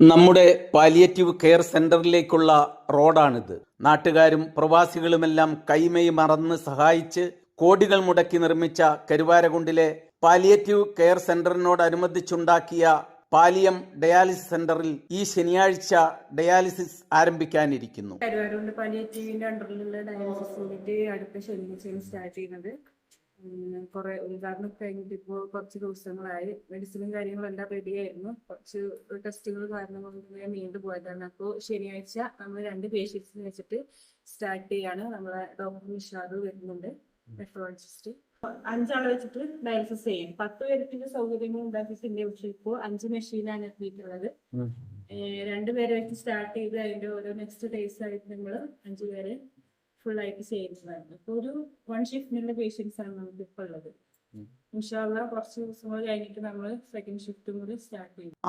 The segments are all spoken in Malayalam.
നമ്മുടെ പാലിയേറ്റീവ് കെയർ സെന്ററിലേക്കുള്ള റോഡാണിത്. നാട്ടുകാരും പ്രവാസികളുമെല്ലാം കൈമൈ മറന്ന് സഹായിച്ച് കോടികൾ മുടക്കി നിർമ്മിച്ച കരുവാരകുണ്ടിലെ പാലിയേറ്റീവ് കെയർ സെന്ററിനോടനുബന്ധിച്ചുണ്ടാക്കിയ പാലിയം ഡയാലിസിസ് സെന്ററിൽ ഈ ശനിയാഴ്ച ഡയാലിസിസ് ആരംഭിക്കാനിരിക്കുന്നു. കരുവാരകുണ്ട് പാലിയേറ്റീവിന്റെ അണ്ടറിലുള്ള ഡയാലിസിസ് അടുത്ത ശനിയാഴ്ചയാണ് സ്റ്റാർട്ട് ചെയ്യുന്നത്. കുറെ ഉദ്ഘാടനം കഴിഞ്ഞിട്ട് ഇപ്പോൾ കുറച്ച് ദിവസങ്ങളായി. മെഡിസിനും കാര്യങ്ങളും എല്ലാം റെഡി ആയിരുന്നു. കുറച്ച് ടെസ്റ്റുകൾ കാരണം കൊണ്ട് ഞാൻ നീണ്ടു പോയതാണ്. അപ്പോൾ ശനിയാഴ്ച നമ്മൾ രണ്ട് പേഷ്യൻസിനെ വെച്ചിട്ട് സ്റ്റാർട്ട് ചെയ്യാണ് നമ്മളെ ഡോക്ടർ നിഷാദ് വരുന്നുണ്ട്. നെഫ്രോളജിസ്റ്റ് അഞ്ചാളെ വെച്ചിട്ട് ഡയാലിസിസ് ചെയ്യും. പത്ത് പേരത്തിന്റെ സൗകര്യങ്ങൾ ഉണ്ടാക്കിയിട്ടുണ്ട്. പക്ഷെ ഇപ്പോൾ അഞ്ച് മെഷീനാണ് എത്തിയിട്ടുള്ളത്. രണ്ട് രണ്ടുപേരെ വെച്ച് സ്റ്റാർട്ട് ചെയ്ത് അതിന്റെ ഓരോ നെക്സ്റ്റ് ഡേയ്സ് ആയിട്ട് നമ്മൾ അഞ്ചു പേരെ ഫുൾ ആയിട്ട് ചെയ്യുന്നതാണ്. ഇപ്പൊ ഒരു വൺ ഷിഫ്റ്റിനുള്ള പേഷ്യൻസ് ആണ് നമുക്ക് ഇപ്പൊ ഉള്ളത്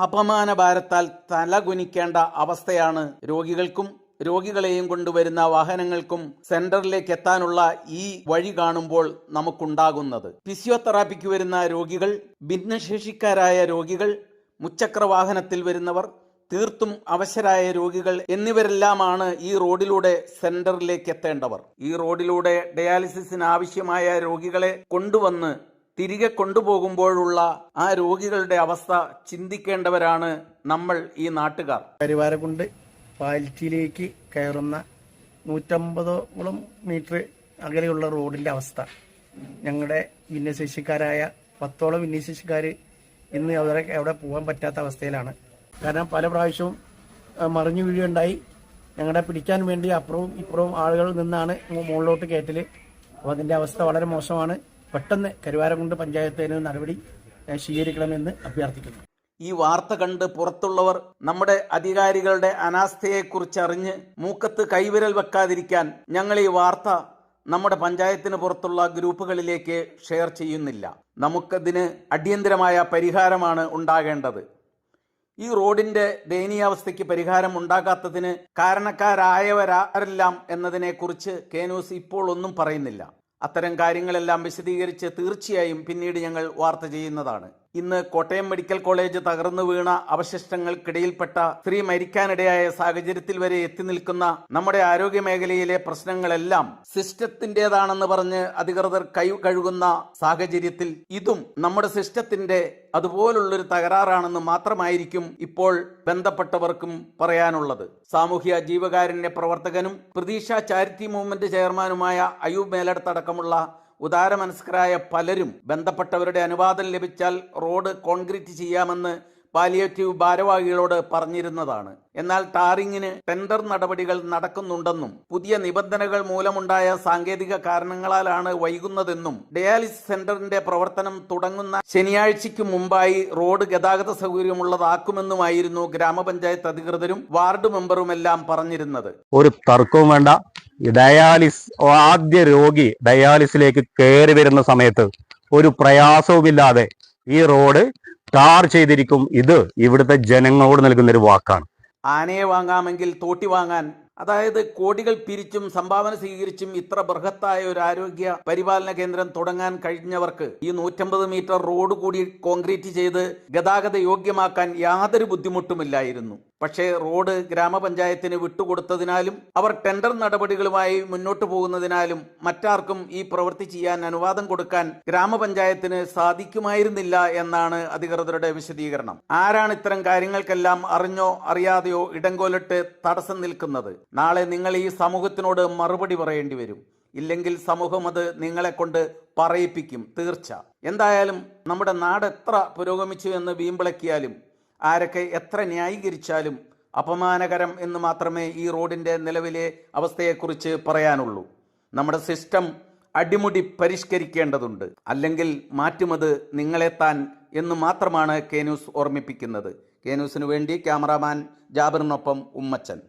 അപമാന ഭാരത്താൽ തല കുനിക്കേണ്ട അവസ്ഥയാണ് രോഗികൾക്കും രോഗികളെയും കൊണ്ടുവരുന്ന വാഹനങ്ങൾക്കും സെന്ററിലേക്ക് എത്താനുള്ള ഈ വഴി കാണുമ്പോൾ നമുക്കുണ്ടാകുന്നത്. ഫിസിയോതെറാപ്പിക്ക് വരുന്ന രോഗികൾ ഭിന്നശേഷിക്കാരായ രോഗികൾ മുച്ചക്ര വാഹനത്തിൽ വരുന്നവർ തീർത്തും അവശരായ രോഗികൾ എന്നിവരെല്ലാമാണ് ഈ റോഡിലൂടെ സെന്ററിലേക്ക് എത്തേണ്ടവർ. ഈ റോഡിലൂടെ ഡയാലിസിസിന് ആവശ്യമായ രോഗികളെ കൊണ്ടുവന്ന് തിരികെ കൊണ്ടുപോകുമ്പോഴുള്ള ആ രോഗികളുടെ അവസ്ഥ ചിന്തിക്കേണ്ടവരാണ് നമ്മൾ ഈ നാട്ടുകാർ. കരുവാരക്കുണ്ട് പാലിറ്റിയിലേക്ക് കയറുന്ന നൂറ്റമ്പതോളം മീറ്റർ അകലെയുള്ള റോഡിന്റെ അവസ്ഥ. ഞങ്ങളുടെ ഭിന്നശേഷിക്കാരായ പത്തോളം ഭിന്നശേഷിക്കാർ ഇന്ന് അവരെ അവിടെ പോകാൻ പറ്റാത്ത അവസ്ഥയിലാണ്. കാരണം പല പ്രാവശ്യവും മറിഞ്ഞു വീഴുകയുണ്ടായി. ഞങ്ങളെ പിടിക്കാൻ വേണ്ടി അപ്പുറവും ഇപ്പുറവും ആളുകൾ നിന്നാണ് മുകളിലോട്ട് കയറ്റൽ. അപ്പോൾ അതിന്റെ അവസ്ഥ വളരെ മോശമാണ്. പെട്ടെന്ന് കരുവാരക്കുണ്ട് പഞ്ചായത്തിന് നടപടി സ്വീകരിക്കണമെന്ന് അഭ്യർത്ഥിക്കുന്നു. ഈ വാർത്ത കണ്ട് പുറത്തുള്ളവർ നമ്മുടെ അധികാരികളുടെ അനാസ്ഥയെക്കുറിച്ച് അറിഞ്ഞ് മൂക്കത്ത് കൈവിരൽ വെക്കാതിരിക്കാൻ ഞങ്ങൾ ഈ വാർത്ത നമ്മുടെ പഞ്ചായത്തിന് പുറത്തുള്ള ഗ്രൂപ്പുകളിലേക്ക് ഷെയർ ചെയ്യുന്നില്ല. നമുക്കതിന് അടിയന്തരമായ പരിഹാരമാണ് ഉണ്ടാകേണ്ടത്. ഈ റോഡിന്റെ ദയനീയാവസ്ഥയ്ക്ക് പരിഹാരം ഉണ്ടാകാത്തതിന് കാരണക്കാരായവരാരെല്ലാം എന്നതിനെക്കുറിച്ച് കേനൂസ് ഇപ്പോൾ ഒന്നും പറയുന്നില്ല. അത്തരം കാര്യങ്ങളെല്ലാം വിശദീകരിച്ച് തീർച്ചയായും പിന്നീട് ഞങ്ങൾ വാർത്ത ചെയ്യുന്നതാണ്. ഇന്ന് കോട്ടയം മെഡിക്കൽ കോളേജ് തകർന്നു വീണ അവശിഷ്ടങ്ങൾക്കിടയിൽപ്പെട്ട സ്ത്രീ മരിക്കാനിടയായ സാഹചര്യത്തിൽ വരെ എത്തി നിൽക്കുന്ന നമ്മുടെ ആരോഗ്യ മേഖലയിലെ പ്രശ്നങ്ങളെല്ലാം സിസ്റ്റത്തിന്റെതാണെന്ന് പറഞ്ഞ് അധികൃതർ കൈ കഴുകുന്ന സാഹചര്യത്തിൽ ഇതും നമ്മുടെ സിസ്റ്റത്തിന്റെ അതുപോലുള്ളൊരു തകരാറാണെന്ന് മാത്രമായിരിക്കും ഇപ്പോൾ ബന്ധപ്പെട്ടവർക്കും പറയാനുള്ളത്. സാമൂഹ്യ ജീവകാരുണ്യ പ്രവർത്തകനും പ്രതീക്ഷ ചാരിറ്റി മൂവ്മെന്റ് ചെയർമാനുമായ അയൂബ് മേലടത്തടക്കമുള്ള ഉദാരമനസ്കരായ പലരും ബന്ധപ്പെട്ടവരുടെ അനുവാദം ലഭിച്ചാൽ റോഡ് കോൺക്രീറ്റ് ചെയ്യാമെന്ന് പാലിയേറ്റീവ് ഭാരവാഹികളോട് പറഞ്ഞിരുന്നതാണ്. എന്നാൽ ടാറിങ്ങിന് ടെൻഡർ നടപടികൾ നടക്കുന്നുണ്ടെന്നും പുതിയ നിബന്ധനകൾ മൂലമുണ്ടായ സാങ്കേതിക കാരണങ്ങളാലാണ് വൈകുന്നതെന്നും ഡയാലിസിസ് സെന്ററിന്റെ പ്രവർത്തനം തുടങ്ങുന്ന ശനിയാഴ്ചയ്ക്ക് മുമ്പായി റോഡ് ഗതാഗത സൗകര്യമുള്ളതാക്കുമെന്നുമായിരുന്നു ഗ്രാമപഞ്ചായത്ത് അധികൃതരും വാർഡ് മെമ്പറുമെല്ലാം പറഞ്ഞിരുന്നത്. ഒരു തർക്കവും വേണ്ട. ഡയാലിസ് ആദ്യ രോഗി ഡയാലിസിലേക്ക് കയറി വരുന്ന സമയത്ത് ഒരു പ്രയാസവുമില്ലാതെ ഈ റോഡ് ടാർ ചെയ്തിരിക്കും. ഇത് ഇവിടുത്തെ ജനങ്ങളോട് നൽകുന്ന ഒരു വാക്കാണ്. ആനയെ വാങ്ങാമെങ്കിൽ തോട്ടി വാങ്ങാൻ അതായത് കോടികൾ പിരിച്ചും സംഭാവന സ്വീകരിച്ചും ഇത്ര ബൃഹത്തായ ഒരു ആരോഗ്യ പരിപാലന കേന്ദ്രം തുടങ്ങാൻ കഴിഞ്ഞവർക്ക് ഈ നൂറ്റമ്പത് മീറ്റർ റോഡ് കൂടി കോൺക്രീറ്റ് ചെയ്ത് ഗതാഗത യോഗ്യമാക്കാൻ യാതൊരു ബുദ്ധിമുട്ടുമില്ലായിരുന്നു. പക്ഷേ റോഡ് ഗ്രാമപഞ്ചായത്തിന് വിട്ടുകൊടുത്തതിനാലും അവർ ടെൻഡർ നടപടികളുമായി മുന്നോട്ടു പോകുന്നതിനാലും മറ്റാർക്കും ഈ പ്രവൃത്തി ചെയ്യാൻ അനുവാദം കൊടുക്കാൻ ഗ്രാമപഞ്ചായത്തിന് സാധിക്കുമായിരുന്നില്ല എന്നാണ് അധികൃതരുടെ വിശദീകരണം. ആരാണ് ഇത്തരം കാര്യങ്ങൾക്കെല്ലാം അറിഞ്ഞോ അറിയാതെയോ ഇടങ്കോലിട്ട് തടസ്സം നിൽക്കുന്നത്? നാളെ നിങ്ങൾ ഈ സമൂഹത്തിനോട് മറുപടി പറയേണ്ടി വരും. ഇല്ലെങ്കിൽ സമൂഹം അത് നിങ്ങളെ കൊണ്ട് പറയിപ്പിക്കും തീർച്ച. എന്തായാലും നമ്മുടെ നാട് എത്ര പുരോഗമിച്ചു എന്ന് വീമ്പിളക്കിയാലും ആരൊക്കെ എത്ര ന്യായീകരിച്ചാലും അപമാനകരം എന്ന് മാത്രമേ ഈ റോഡിന്റെ നിലവിലെ അവസ്ഥയെക്കുറിച്ച് പറയാനുള്ളൂ. നമ്മുടെ സിസ്റ്റം അടിമുടി പരിഷ്കരിക്കേണ്ടതുണ്ട്. അല്ലെങ്കിൽ മാറ്റുമത് നിങ്ങളെ താൻ എന്ന് മാത്രമാണ് കെ ഓർമ്മിപ്പിക്കുന്നത്. കെ വേണ്ടി ക്യാമറാമാൻ ജാബറിനൊപ്പം ഉമ്മച്ചൻ.